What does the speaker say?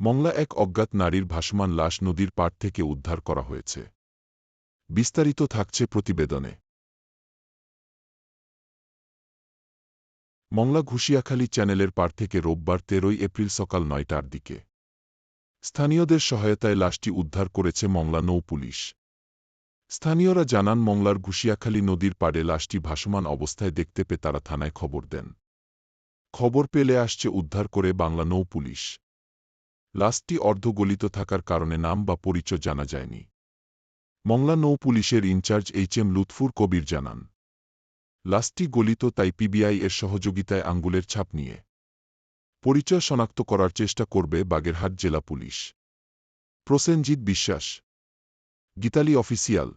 মংলা এক অজ্ঞাত নারীর ভাসমান লাশ নদীর পাড় থেকে উদ্ধার করা হয়েছে। বিস্তারিত থাকছে প্রতিবেদনে। মংলা ঘুষিয়াখালী চ্যানেলের পার থেকে রোববার তেরোই এপ্রিল সকাল নয়টার দিকে। স্থানীয়দের সহায়তায় লাশটি উদ্ধার করেছে মংলা নৌ পুলিশ। স্থানীয়রা জানান, মংলার ঘুষিয়াখালী নদীর পাড়ে লাশটি ভাসমান অবস্থায় দেখতে পেয়ে তারা থানায় খবর দেন। খবর পেলে আসছে উদ্ধার করে বাংলা নৌ পুলিশ। লাশটি অর্ধগলিত থাকার কারণে নাম বা পরিচয় জানা যায়নি। মংলা নৌ পুলিশের in charge H M Lutfur Kabir জানান, লাশটি গলিত তাই পিবিআই এর সহযোগিতায় আঙ্গুলের ছাপ নিয়ে পরিচয় শনাক্ত করার চেষ্টা করবে বাগেরহাট জেলা পুলিশ। প্রসেনজিৎ বিশ্বাস, গীতালি অফিসিয়াল।